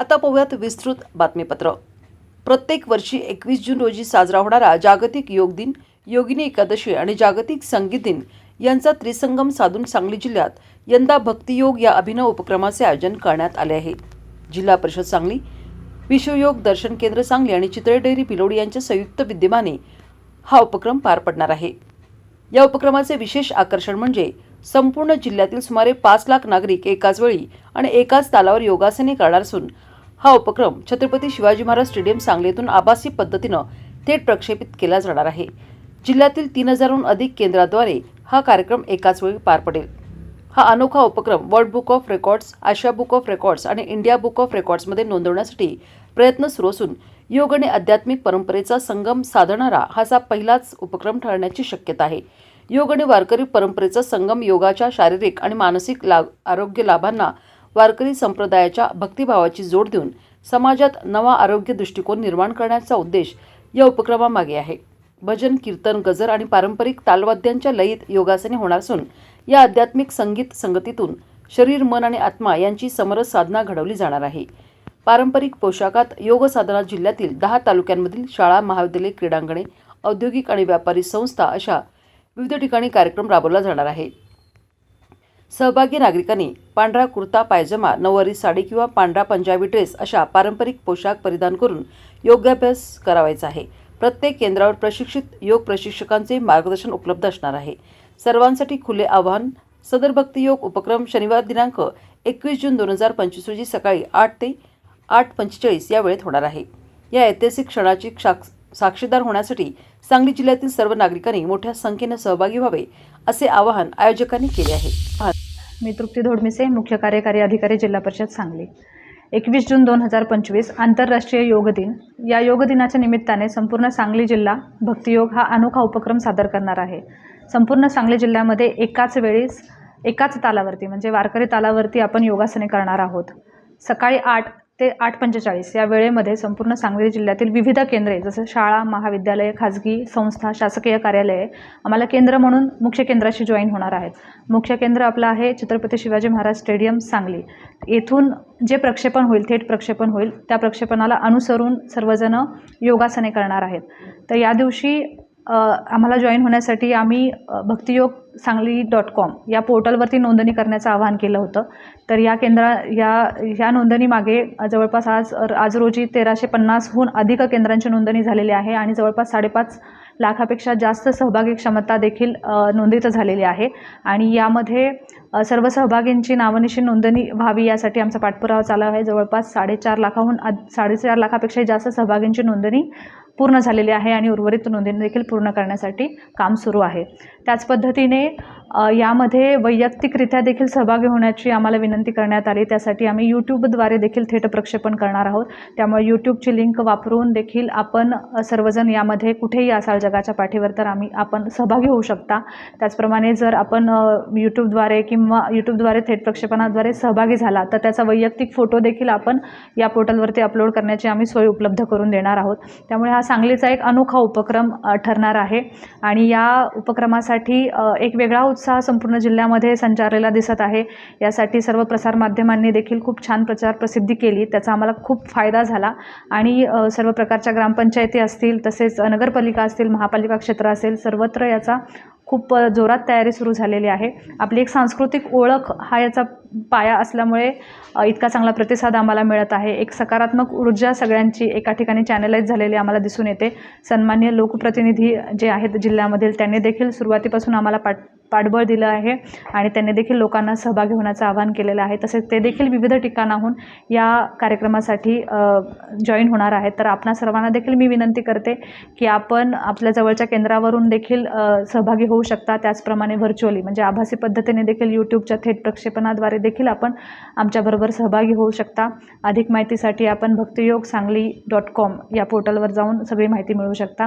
आता पाहूयात विस्तृत बातमीपत्र. प्रत्येक वर्षी एकवीस जून रोजी साजरा होणारा जागतिक योग दिन योगिनी एकादशी आणि जागतिक संगीत दिन यांचा त्रिसंगम साधून सांगली जिल्ह्यात यंदा भक्तियोग या अभिनव उपक्रमाचे आयोजन करण्यात आले आहे. जिल्हा परिषद सांगली विश्वयोग दर्शन केंद्र सांगली आणि चितळे डेअरी पिलोडी यांच्या संयुक्त विद्यमाने हा उपक्रम पार पडणार आहे. या उपक्रमाचे विशेष आकर्षण म्हणजे संपूर्ण जिल्ह्यातील सुमारे पाच लाख नागरिक एकाच वेळी आणि एकाच तालावर योगासने करणार असून हा उपक्रम छत्रपती शिवाजी महाराज स्टेडियम सांगलीतून आभासी पद्धतीनं थेट प्रक्षेपित केला जाणार आहे. जिल्ह्यातील तीन हजारहून अधिक केंद्राद्वारे हा कार्यक्रम एकाच वेळी पार पडेल. हा अनोखा उपक्रम वर्ल्ड बुक ऑफ रेकॉर्ड्स आशिया बुक ऑफ रेकॉर्ड्स आणि इंडिया बुक ऑफ रेकॉर्ड्समध्ये नोंदवण्यासाठी प्रयत्न सुरू असून योग आणि आध्यात्मिक परंपरेचा संगम साधणारा हाचा पहिलाच उपक्रम ठरण्याची शक्यता आहे. योग आणि वारकरी परंपरेचा संगम योगाच्या शारीरिक आणि मानसिक लाभ आरोग्य लाभांना वारकरी संप्रदायाच्या भक्तिभावाची जोड देऊन समाजात नवा आरोग्य दृष्टिकोन निर्माण करण्याचा उद्देश या उपक्रमामागे आहे. भजन कीर्तन गजर आणि पारंपरिक तालवाद्यांच्या लयीत योगासने होणार असून या आध्यात्मिक संगीत संगतीतून शरीर मन आणि आत्मा यांची समरस साधना घडवली जाणार आहे. पारंपरिक पोशाखात योग साधना जिल्ह्यातील दहा तालुक्यांमधील शाळा महाविद्यालय क्रीडांगणे औद्योगिक आणि व्यापारी संस्था अशा विविध ठिकाणी कार्यक्रम राबवला जाणार आहे. सहभागी नागरिकांनी पांढरा कुर्ता पायजमा नऊवारी साडी किंवा पांढरा पंजाबी ड्रेस अशा पारंपरिक पोशाख परिधान करून योगाभ्यास करावायचा आहे. प्रत्येक केंद्रावर प्रशिक्षित योग प्रशिक्षकांचे मार्गदर्शन उपलब्ध असणार आहे. सर्वांसाठी खुले आव्हान सदर भक्ती योग उपक्रम शनिवार दिनांक एकवीस जून दोन हजार पंचवीस रोजी सकाळी आठ ते आठ पंचेचाळीस या वेळेत होणार आहे. या ऐतिहासिक क्षणाची साक्ष साक्षीदार होण्यासाठी सांगली जिल्ह्यातील सर्व नागरिकांनी मोठ्या संख्येनं सहभागी व्हावे असे आवाहन आयोजकांनी केले आहे. मी तृप्ती धोडमिसे मुख्य कार्यकारी अधिकारी जिल्हा परिषद सांगली. एकवीस जून दोन हजार पंचवीस आंतरराष्ट्रीय योग दिन. या योग दिनाच्या निमित्ताने संपूर्ण सांगली जिल्हा भक्तियोग हा अनोखा उपक्रम सादर करणार आहे. संपूर्ण सांगली जिल्ह्यामध्ये एकाच वेळेस एकाच तालावरती म्हणजे वारकरी तालावरती आपण योगासने करणार आहोत. सकाळी आठ ते आठ पंचेचाळीस. या वेळेमध्ये संपूर्ण सांगली जिल्ह्यातील विविध केंद्रे जसं शाळा महाविद्यालय खाजगी संस्था शासकीय कार्यालये आम्हाला केंद्र म्हणून मुख्य केंद्राशी जॉईन होणार आहेत. मुख्य केंद्र आपलं आहे छत्रपती शिवाजी महाराज स्टेडियम सांगली. येथून जे प्रक्षेपण होईल थेट प्रक्षेपण होईल त्या प्रक्षेपणाला अनुसरून सर्वजण योगासने करणार आहेत. तर या दिवशी आम्हाला जॉईन होण्यासाठी आम्ही भक्तियोग सांगली डॉट कॉम या पोर्टलवरती नोंदणी करण्याचं आवाहन केलं होतं. तर या केंद्रा या ह्या नोंदणीमागे जवळपास आज आज रोजी तेराशे पन्नासहून अधिक केंद्रांची नोंदणी झालेली आहे आणि जवळपास साडेपाच लाखापेक्षा जास्त सहभागी क्षमता देखील नोंदीत झालेली आहे. आणि यामध्ये सर्व सहभागींची नावनिशी नोंदणी व्हावी यासाठी आमचा पाठपुरावा चालू आहे. जवळपास साडेचार लाखाहून साडेचार लाखापेक्षा जास्त सहभागींची नोंदणी पूर्ण झालेली आहे आणि उर्वरित नोंदणी देखील पूर्ण करण्यासाठी काम सुरू आहे. त्याच पद्धतीने यामध्ये वैयक्तिकरित्या देखील सहभागी होण्याची आम्हाला विनंती करण्यात आली. त्यासाठी आम्ही यूट्यूबद्वारे देखील थेट प्रक्षेपण करणार आहोत. त्यामुळे यूट्यूबची लिंक वापरून देखील आपण सर्वजण यामध्ये कुठेही असाल जगाच्या पाठीवर तर आम्ही आपण सहभागी होऊ शकता. त्याचप्रमाणे जर आपण यूट्यूबद्वारे किंवा यूट्यूबद्वारे थेट प्रक्षेपणाद्वारे सहभागी झाला तर त्याचा वैयक्तिक फोटो देखील आपण या पोर्टलवरती अपलोड करण्याची आम्ही सोय उपलब्ध करून देणार आहोत. त्यामुळे हा सांगलीचा एक अनोखा उपक्रम ठरणार आहे. आणि या उपक्रमासाठी एक वेगळा उत्साह संपूर्ण जिल्ह्यामध्ये संचारलेला दिसत आहे. यासाठी सर्व प्रसारमाध्यमांनी देखील खूप छान प्रचार प्रसिद्धी केली. त्याचा आम्हाला खूप फायदा झाला. आणि सर्व प्रकारच्या ग्रामपंचायती असतील तसेच नगरपालिका असतील महापालिका क्षेत्र असेल सर्वत्र याचा खूप जोरात तयारी सुरू झालेली आहे. आपली एक सांस्कृतिक ओळख हा याचा पाया असल्यामुळे इतका चांगला प्रतिसाद आम्हाला मिळत आहे. एक सकारात्मक ऊर्जा सगळ्यांची एका ठिकाणी चॅनलाइज झालेली आम्हाला दिसून येते. सन्मान्य लोकप्रतिनिधी जे आहेत जिल्ह्यामधील त्यांनी देखील सुरुवातीपासून आम्हाला पाठ पाठबळ दिलं आहे आणि त्यांनी देखील लोकांना सहभागी होण्याचं आवाहन केलेलं आहे. तसेच ते देखील विविध ठिकाणाहून या कार्यक्रमासाठी जॉईन होणार आहेत. तर आपणा सर्वांना देखील मी विनंती करते की आपण आपल्या जवळच्या केंद्रावरून देखील सहभागी होऊ शकता. त्याचप्रमाणे व्हर्च्युअली म्हणजे आभासी पद्धतीने देखील यूट्यूबच्या थेट प्रक्षेपणाद्वारे देखील आपण आमच्याबरोबर सहभागी होऊ शकता. अधिक माहितीसाठी आपण भक्तियोग सांगली डॉट कॉम या पोर्टलवर जाऊन सगळी माहिती मिळवू शकता.